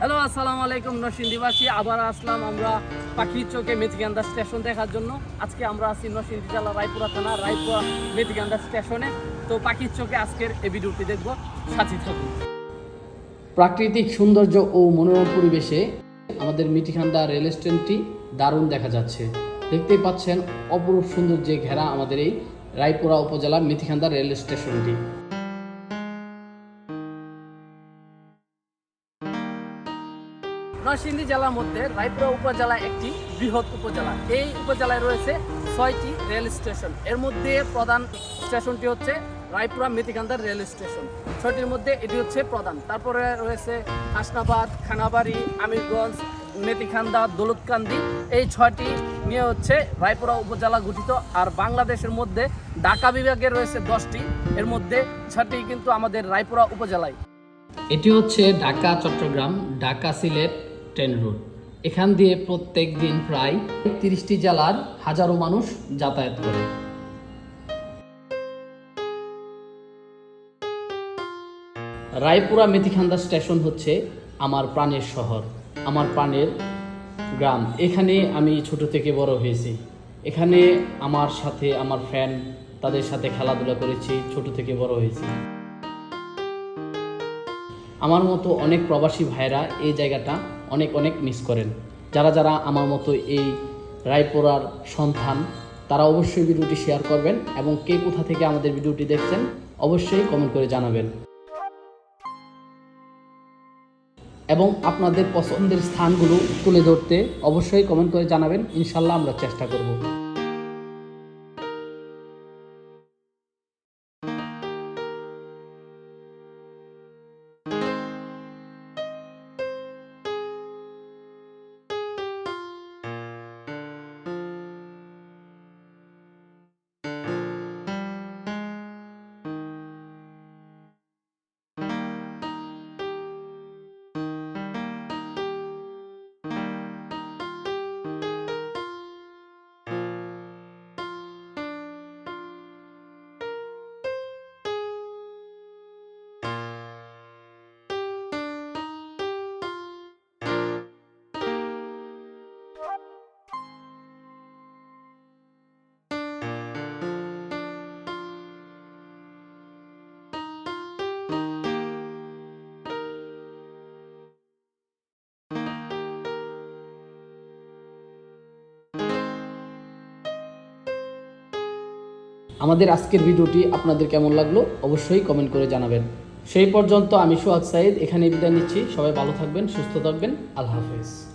Hello, আসসালামু আলাইকুম নরসিংদীবাসী আবার আসলাম আমরা পাখির চোখে মেথিকান্দা স্টেশন দেখার জন্য। আজকে আমরা আছি নরসিংদী জেলা রায়পুরা থানা, রায়পুরা মেথিকান্দা স্টেশনে। তো পাখির চোখে আজকের এই ভিডিওটি দেখব সাথী থাকুন। প্রাকৃতিক সৌন্দর্য ও মনোরম পরিবেশে আমাদের মিঠিখান্দা রেল স্টেশনটি দারুণ দেখা যাচ্ছে। দেখতেই পাচ্ছেন অপরূপ সৌন্দর্যে ঘেরা আমাদের এই রায়পুরা উপজেলার মিথিখান্দা রেল স্টেশনটি। নরসিংদী জেলার মধ্যে রায়পুরা উপজেলা একটি বৃহৎ উপজেলা। এই উপজেলায় রয়েছে ছয়টি রেল স্টেশন। এর মধ্যে প্রধান স্টেশনটি হচ্ছে রায়পুরা মেথিকান্দার রেল স্টেশন। ছয়টির মধ্যে এটি হচ্ছে প্রধান। তারপরে রয়েছে হাসনাবাদ, খানাবাড়ি, আমিরগঞ্জ মেথিখান্দা দৌলতকান্দি। এই ছয়টি নিয়ে হচ্ছে রায়পুরা উপজেলা গঠিত। আর বাংলাদেশের মধ্যে ঢাকা বিভাগে রয়েছে দশটি। এর মধ্যে ছয়টি কিন্তু আমাদের রায়পুরা উপজেলায়। এটি হচ্ছে ঢাকা, চট্টগ্রাম, ঢাকা, সিলেট ট্রেন রুট। এখান দিয়ে প্রত্যেক দিন প্রায় তিরিশটি জেলার হাজারো মানুষ যাতায়াত করে। রায়পুরা মেথিখান্দা স্টেশন হচ্ছে আমার প্রাণের শহর, আমার প্রাণের গ্রাম। এখানে আমি ছোট থেকে বড় হয়েছি। এখানে আমার সাথে আমার ফ্রেন্ড তাদের সাথে খেলাধুলা করেছি, ছোট থেকে বড় হয়েছি। আমার মতো অনেক প্রবাসী ভাইরা এই জায়গাটা অনেক অনেক মিস করেন। যারা যারা আমার মতো এই রায়পুরার সন্তান, তারা অবশ্যই ভিডিওটি শেয়ার করবেন এবং কে কোথা থেকে আমাদের ভিডিওটি দেখছেন, অবশ্যই কমেন্ট করে জানাবেন। এবং আপনাদের পছন্দের স্থানগুলো তুলে ধরতে অবশ্যই কমেন্ট করে জানাবেন। ইনশাল্লাহ আমরা চেষ্টা করব। আমাদের আজকের ভিডিওটি আপনাদের কেমন লাগল অবশ্যই কমেন্ট করে জানাবেন। সেই পর্যন্ত আমি সুয়াদ সাইদ এখানে বিদায় নিচ্ছি। সবাই ভালো থাকবেন, সুস্থ থাকবেন। আল্লাহ হাফেজ।